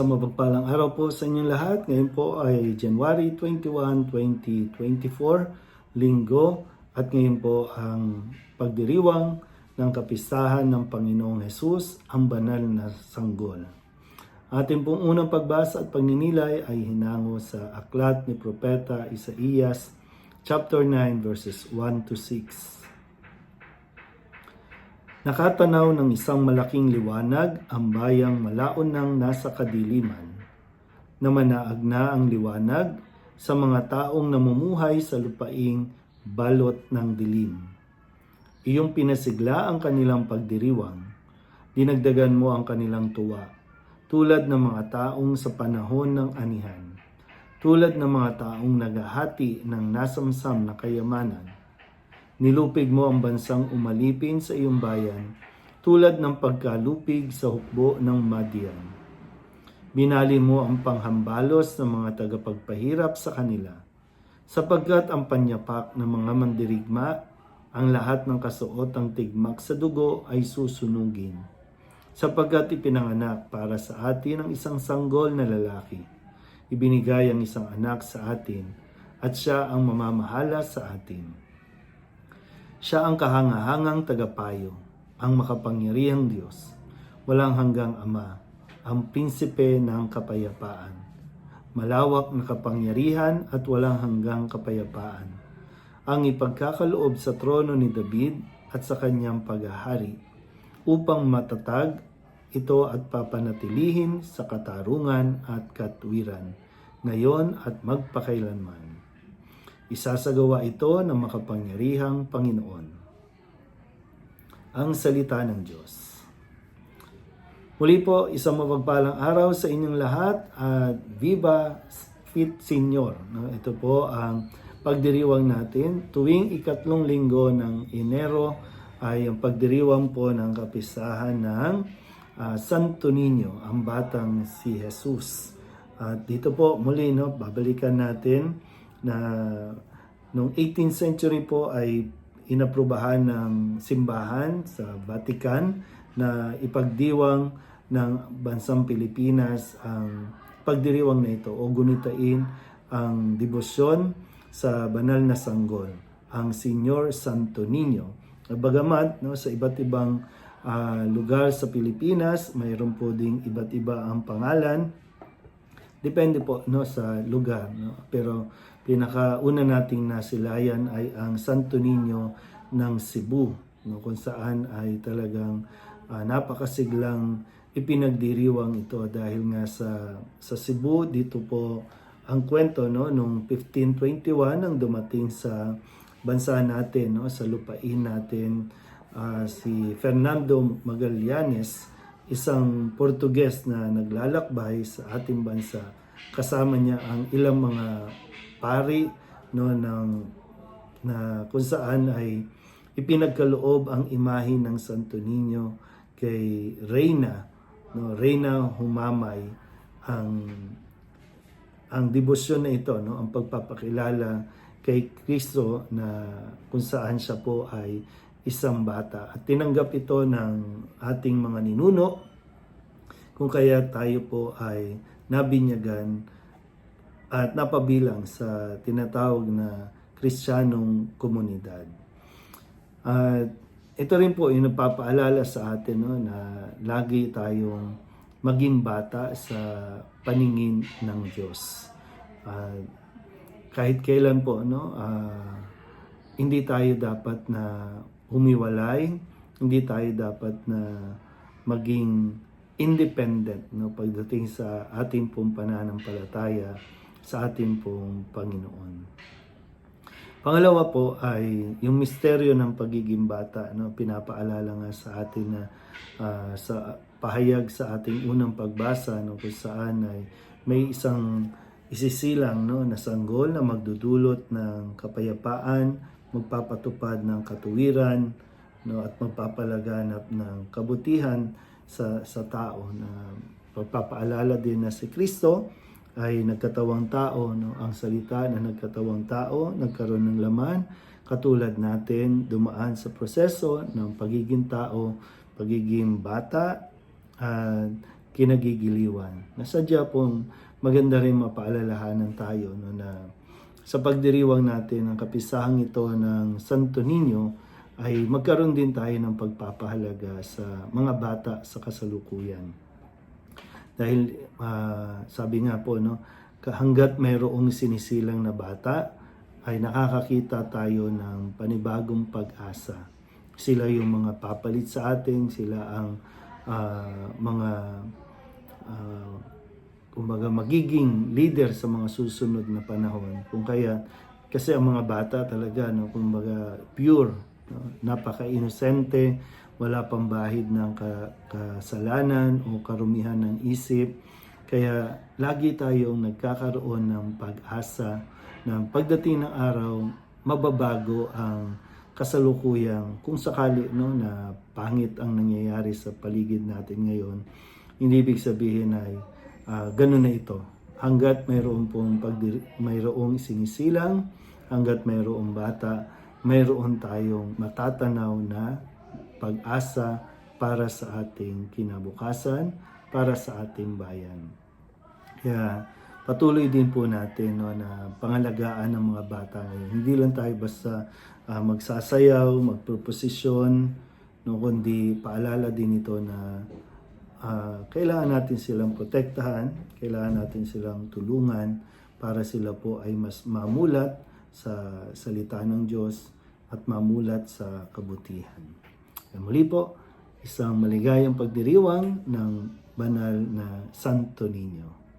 Isang mapagpalang araw po sa inyong lahat. Ngayon po ay January 21, 2024, Linggo. At ngayon po ang pagdiriwang ng kapistahan ng Panginoong Hesus, ang banal na sanggol. Ating pong unang pagbasa at pagninilay ay hinango sa aklat ni Propeta Isaías, chapter 9, verses 1 to 6. Nakatanaw ng isang malaking liwanag ang bayang malaon ng nasa kadiliman. Namanaag na ang liwanag sa mga taong namumuhay sa lupaing balot ng dilim. Iyong pinasigla ang kanilang pagdiriwang. Dinagdagan mo ang kanilang tuwa, tulad ng mga taong sa panahon ng anihan, tulad ng mga taong naghahati ng nasamsam na kayamanan Nilupig mo ang bansang umalipin sa iyong bayan, tulad ng pagkalupig sa hukbo ng Madian. Binali mo ang panghambalos ng mga tagapagpahirap sa kanila, sapagkat ang panyapak ng mga mandirigma, ang lahat ng kasuotang tigmak sa dugo ay susunugin. Sapagkat ipinanganak para sa atin ang isang sanggol na lalaki. Ibinigay ang isang anak sa atin, at siya ang mamamahala sa atin. Siya ang kahangahangang tagapayo, ang makapangyarihang Diyos, walang hanggang Ama, ang prinsipe ng kapayapaan. Malawak na kapangyarihan at walang hanggang kapayapaan. Ang ipagkakaloob sa trono ni David at sa kanyang paghahari upang matatag ito at papanatilihin sa katarungan at katwiran, ngayon at magpakailanman. Isasagawa ito ng makapangyarihang Panginoon. Ang Salita ng Diyos. Muli po, isang mapagpalang araw sa inyong lahat at Viva Fit Senior. Ito po ang pagdiriwang natin. Tuwing ikatlong linggo ng Enero ay ang pagdiriwang po ng kapisahan ng uh, Santo Niño, ang batang si Jesus. At dito po muli, no, babalikan natin na noong 18th century po ay inaprubahan ng simbahan sa Vatican na ipagdiwang ng bansang Pilipinas ang pagdiriwang na ito o gunitain ang debosyon sa banal na sanggol, ang Senyor Santo Niño. Bagamat no, sa iba't ibang uh, lugar sa Pilipinas, mayroon po ding iba't iba ang pangalan. Depende po no, sa lugar. No? Pero pinakauna nating nasilayan ay ang Santo Niño ng Cebu no, kung saan ay talagang uh, napakasiglang ipinagdiriwang ito dahil nga sa sa Cebu. Dito po ang kwento no nung 1521 nang dumating sa bansa natin no sa lupain natin uh, si Fernando Magallanes isang Portuges na naglalakbay sa ating bansa. Kasama niya ang ilang mga pari no ng na kung saan ay ipinagkaloob ang imahe ng Santo Niño kay Reyna no Reyna Humamay ang ang debosyon na ito no ang pagpapakilala kay Kristo na kung saan siya po ay isang bata. At tinanggap ito ng ating mga ninuno kung kaya tayo po ay nabinyagan at napabilang sa tinatawag na Kristiyanong komunidad. At ito rin po yung nagpapaalala sa atin no, na lagi tayong maging bata sa paningin ng Diyos. Uh, kahit kailan po, no, uh, hindi tayo dapat na humiwalay, hindi tayo dapat na maging independent no, pagdating sa ating pong pananampalataya sa ating pong Panginoon. Pangalawa po ay yung misteryo ng pagiging bata. No? Pinapaalala nga sa atin na uh, sa pahayag sa ating unang pagbasa no, kung saan ay may isang isisilang no, na sanggol na magdudulot ng kapayapaan, magpapatupad ng katuwiran, no, at magpapalaganap ng kabutihan sa, sa tao na pagpapaalala din na si Kristo ay nagkatawang tao, no? ang salita na nagkatawang tao, nagkaroon ng laman, katulad natin dumaan sa proseso ng pagiging tao, pagiging bata, at kinagigiliwan. Nasadya pong maganda rin mapaalalahanan tayo no, na sa pagdiriwang natin ng kapisahang ito ng Santo Niño ay magkaroon din tayo ng pagpapahalaga sa mga bata sa kasalukuyan. Dahil ah, sabi nga po, no, hanggat mayroong sinisilang na bata, ay nakakakita tayo ng panibagong pag-asa. Sila yung mga papalit sa atin, sila ang ah, mga ah, kumbaga magiging leader sa mga susunod na panahon. Kung kaya, kasi ang mga bata talaga, no, kumbaga pure, no, napaka-inosente, wala pang bahid ng ka- kasalanan o karumihan ng isip. Kaya lagi tayong nagkakaroon ng pag-asa na pagdating ng araw, mababago ang kasalukuyang kung sakali no, na pangit ang nangyayari sa paligid natin ngayon, hindi ibig sabihin ay ah, ganun na ito. Hanggat mayroon pong pagdiri- mayroong sinisilang, hanggat mayroong bata, mayroon tayong matatanaw na pag-asa para sa ating kinabukasan, para sa ating bayan. Kaya patuloy din po natin no, na pangalagaan ng mga bata ngayon. Hindi lang tayo basta ah, magsasayaw, magproposisyon, no, kundi paalala din ito na ah, kailangan natin silang protektahan, kailangan natin silang tulungan para sila po ay mas mamulat sa salita ng Diyos at mamulat sa kabutihan. Kaya muli po, isang maligayang pagdiriwang ng banal na Santo Niño.